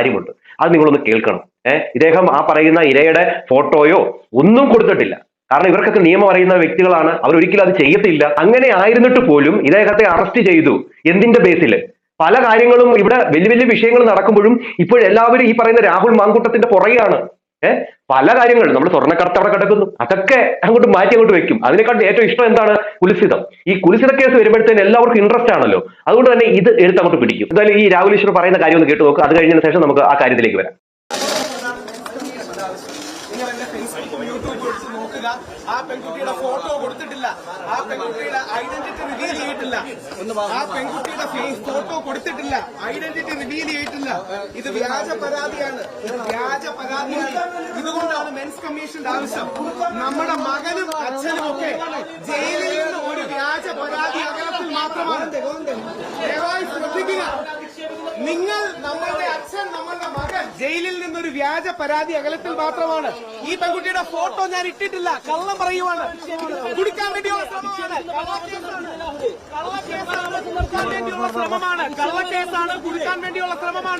കാര്യമുണ്ട് അത് നിങ്ങളൊന്ന് കേൾക്കണം. ഏഹ് ഇദ്ദേഹം ആ പറയുന്ന ഇരയുടെ ഫോട്ടോയോ ഒന്നും കൊടുത്തിട്ടില്ല. കാരണം ഇവർക്കൊക്കെ നിയമം അറിയുന്ന വ്യക്തികളാണ്. അവർ ഒരിക്കലും അത് ചെയ്യത്തില്ല. അങ്ങനെ ആയിരുന്നിട്ട് പോലും ഇദ്ദേഹത്തെ അറസ്റ്റ് ചെയ്തു എന്തിന്റെ ബേസിൽ പല കാര്യങ്ങളും ഇവിടെ വലിയ വലിയ വിഷയങ്ങൾ നടക്കുമ്പോഴും ഇപ്പോഴെല്ലാവരും ഈ പറയുന്ന രാഹുൽ മാങ്കൂട്ടത്തിന്റെ പുറകെയാണ്. ഏഹ് പല കാര്യങ്ങളും നമ്മൾ സ്വർണക്കടത്ത് അവിടെ കിടക്കുന്നു. അതൊക്കെ അങ്ങോട്ട് മാറ്റി അങ്ങോട്ട് വെക്കും. അതിനെക്കാട്ടും ഏറ്റവും ഇഷ്ടം എന്താണ്? കുലിസിതം. ഈ കുലിസിത കേസ് വരുമ്പോഴത്തേന് എല്ലാവർക്കും ഇൻട്രസ്റ്റ് ആണല്ലോ. അതുകൊണ്ട് തന്നെ ഇത് എടുത്ത് അങ്ങോട്ട് പിടിക്കും. എന്തായാലും ഈ രാഹുൽ ഈശ്വർ പറയുന്ന കാര്യം ഒന്ന് കേട്ട് നോക്കുക അത് കഴിഞ്ഞതിന് ശേഷം നമുക്ക് ആ കാര്യത്തിലേക്ക് വരാം. ആ പെൺകുട്ടിയുടെ ഫോട്ടോ കൊടുത്തിട്ടില്ല. ആ പെൺകുട്ടിയുടെ ഐഡന്റിറ്റി റിവീൽ ചെയ്തിട്ടില്ല. ആ പെൺകുട്ടിയുടെ ഫോട്ടോ കൊടുത്തിട്ടില്ല ഐഡന്റിറ്റി റിവീൽ ചെയ്തിട്ടില്ല ഇത് വ്യാജ പരാതിയാണ്. വ്യാജ പരാതിയാണ്. ഇതുകൊണ്ടാണ് മെൻസ് കമ്മീഷന്റെ ആവശ്യം. നമ്മുടെ മകനും അച്ഛനും ഒക്കെ ജയിലിൽ നിന്ന് ഒരു വ്യാജ പരാതി അകലത്തിൽ മാത്രമാണ്. ദയവായി ശ്രദ്ധിക്കുക. നിങ്ങൾ നമ്മളുടെ അച്ഛൻ നമ്മളുടെ മകൻ ജയിലിൽ നിന്നൊരു വ്യാജ പരാതി അകലത്തിൽ മാത്രമാണ്. ഈ പെൺകുട്ടിയുടെ ഫോട്ടോ ഞാൻ ഇട്ടിട്ടില്ല. കള്ളം പറയുവാണ്. കുടിക്കാൻ വേണ്ടിയുള്ള ശ്രമമാണ്. കള്ളക്കേസാണ്. കുടിക്കാൻ വേണ്ടിയുള്ള ശ്രമമാണ്.